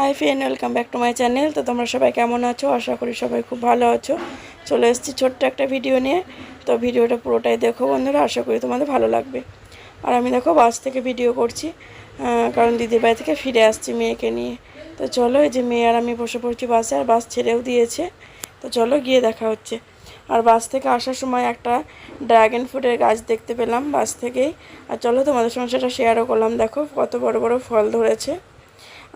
Hi friend welcome back to my channel তো তোমরা সবাই কেমন আছো? আশা করি সবাই খুব ভালো আছো। চলে এসেছি ছোট্ট একটা ভিডিও নিয়ে। তো ভিডিওটা পুরোটাই দেখো বন্ধুরা, আশা করি তোমাদের ভালো লাগবে। আর আমি দেখো বাস থেকে ভিডিও করছি কারণ দিদির বাড়ি থেকে ফিরে আসছি মেয়েকে নিয়ে। তো চলো এই যে মেয়ে আর আমি বসে পড়ছি বাসে, আর বাস ছেড়েও দিয়েছে। তো চলো গিয়ে দেখা হচ্ছে। আর বাস থেকে আসার সময় একটা ড্রাগন ফ্রুটের গাছ দেখতে পেলাম বাস থেকেই। আর চলো তোমাদের সঙ্গে সেটা শেয়ারও করলাম। দেখো কত বড় বড় ফল ধরেছে।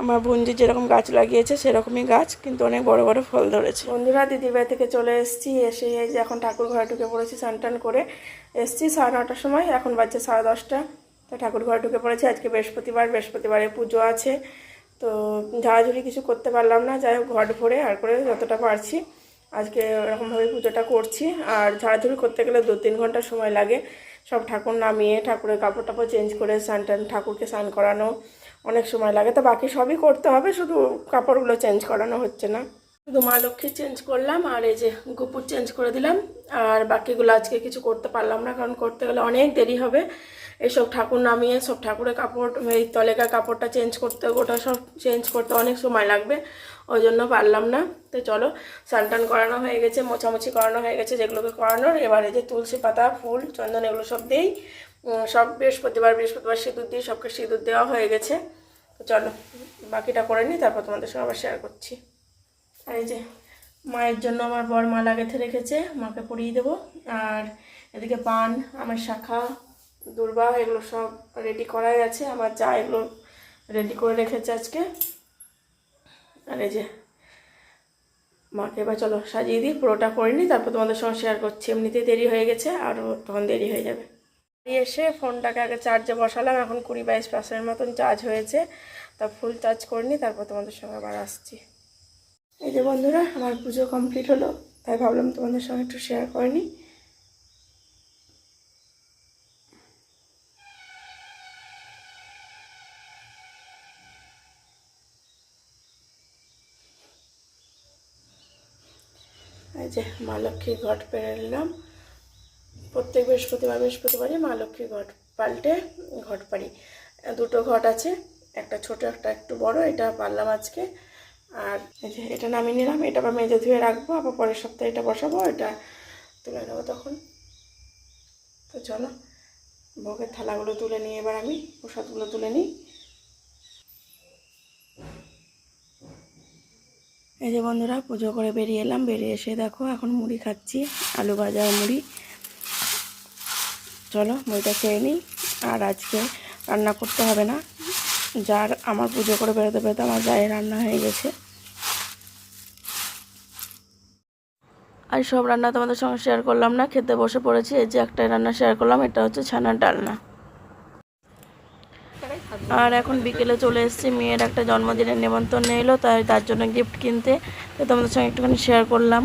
আমার বন্ধু যেরকম গাছ লাগিয়েছে সেরকমই গাছ, কিন্তু অনেক বড় বড় ফল ধরেছে। বন্ধুরা, দিদির বাড়ি থেকে চলে এসেছি, এসে এই যে এখন ঠাকুর ঘরে ঢুকে পড়েছি, স্নান করে এসেছি সাড়ে নটার সময়, এখন বাজছে সাড়ে দশটা। তো ঠাকুর ঘরে ঢুকে পড়েছি, আজকে বৃহস্পতিবার, বৃহস্পতিবারে পুজো আছে। তো ঝাড়াঝুড়ি কিছু করতে পারলাম না, যাই হোক ঘট ভরে আর করে যতটা পারছি। আজকে এরকমভাবে পুজোটা করছি। আর ঝাড়াঝুড়ি করতে গেলে দু তিন ঘণ্টা সময় লাগে। সব ঠাকুর নামিয়ে ঠাকুরের কাপড় টাপড় চেঞ্জ করে স্নান টান ঠাকুরকে স্নান করানো অনেক সময় লাগে। তো বাকি সবই করতে হবে, শুধু কাপড়গুলো চেঞ্জ করানো হচ্ছে না। শুধু মা লক্ষ্মী চেঞ্জ করলাম, আর এই যে গুপুর চেঞ্জ করে দিলাম। আর বাকিগুলো আজকে কিছু করতে পারলাম না, কারণ করতে গেলে অনেক দেরি হবে। এসব ঠাকুর নামিয়ে সব ঠাকুরের কাপড়, এই তলেকার কাপড়টা চেঞ্জ করতে ওটা সব চেঞ্জ করতে অনেক সময় লাগবে। ওই জন্য পারলাম না। তো চলো স্নান করানো হয়ে গেছে, মোছামুছি করানো হয়ে গেছে, যেগুলোকে করানোর। এবারে যে তুলসী পাতা, ফুল, চন্দন, এগুলো সব দিই। সব বৃহস্পতিবার বৃহস্পতিবার সিঁদুর দিই, সবকে সিঁদুর দেওয়া হয়ে গেছে। তো চলো, বাকিটা করে নিই, তারপর তোমাদের সঙ্গে আবার শেয়ার করছি। আর এই যে, মায়ের জন্য আমার বর মালা গেঁথে রেখেছে, মাকে পরিয়ে দেবো। আর এদিকে পান, আমার শাখা, দুর্বা, এগুলো সব রেডি করাই আছে। আমার যা এগুলো রেডি করে রেখেছে আজকে। আর এই যে, মাকে এবার চলো সাজিয়ে দিই, পুরোটা করে নিই, তারপর তোমাদের সঙ্গে শেয়ার করছি। এমনিতেই দেরি হয়ে গেছে আরও তখন দেরি হয়ে যাবে। এসে ফোনটাকে আগে চার্জে বসালাম, এখন কুড়ি বাইশ পার্সেন্ট মতন চার্জ হয়েছে। তা ফুল চার্জ করে নিই, তারপর তোমাদের সঙ্গে আবার আসছি। এই যে বন্ধুরা, আমার পুজো কমপ্লিট হলো, তাই ভাবলাম তোমাদের সঙ্গে একটু শেয়ার করে নিই। এই যে মা লক্ষ্মীর ঘট পেরে নিলাম। প্রত্যেক বৃহস্পতিবার, বৃহস্পতিবারই মা লক্ষ্মীর ঘট পাল্টে ঘট পারি দুটো ঘট আছে, একটা ছোট, একটা একটু বড়, এটা পারলাম আজকে। আর এই যে এটা নামিয়ে নিলাম, এটা আবার মেজে ধুয়ে রাখব, আবার পরের সপ্তাহে এটা বসাবো, এটা তুলে নেব তখন। তো চলো, ভোগের থালাগুলো তুলে নিই এবার আমি, প্রসাদগুলো তুলে নিই। এই যে বন্ধুরা, পুজো করে বেরিয়ে এলাম। বেরিয়ে এসে দেখো, এখন মুড়ি খাচ্ছি, আলু ভাজা মুড়ি। চলো, মুড়িটা খেয়ে নিই। আর আজকে রান্না করতে হবে না। যার আমার পুজো করে বেরোতে বেরোতে আমার গায়ে রান্না হয়ে গেছে। আর সব রান্না তোমাদের সঙ্গে শেয়ার করলাম না, খেতে বসে পড়েছি। এই যে একটাই রান্না শেয়ার করলাম, এটা হচ্ছে ছানার ডালনা। আর এখন বিকেলে চলে এসেছি। মেয়ের একটা জন্মদিনের নেমন্তন্ন এলো, তাই তার জন্য গিফট কিনতে। তো তোমাদের সঙ্গে একটুখানি শেয়ার করলাম।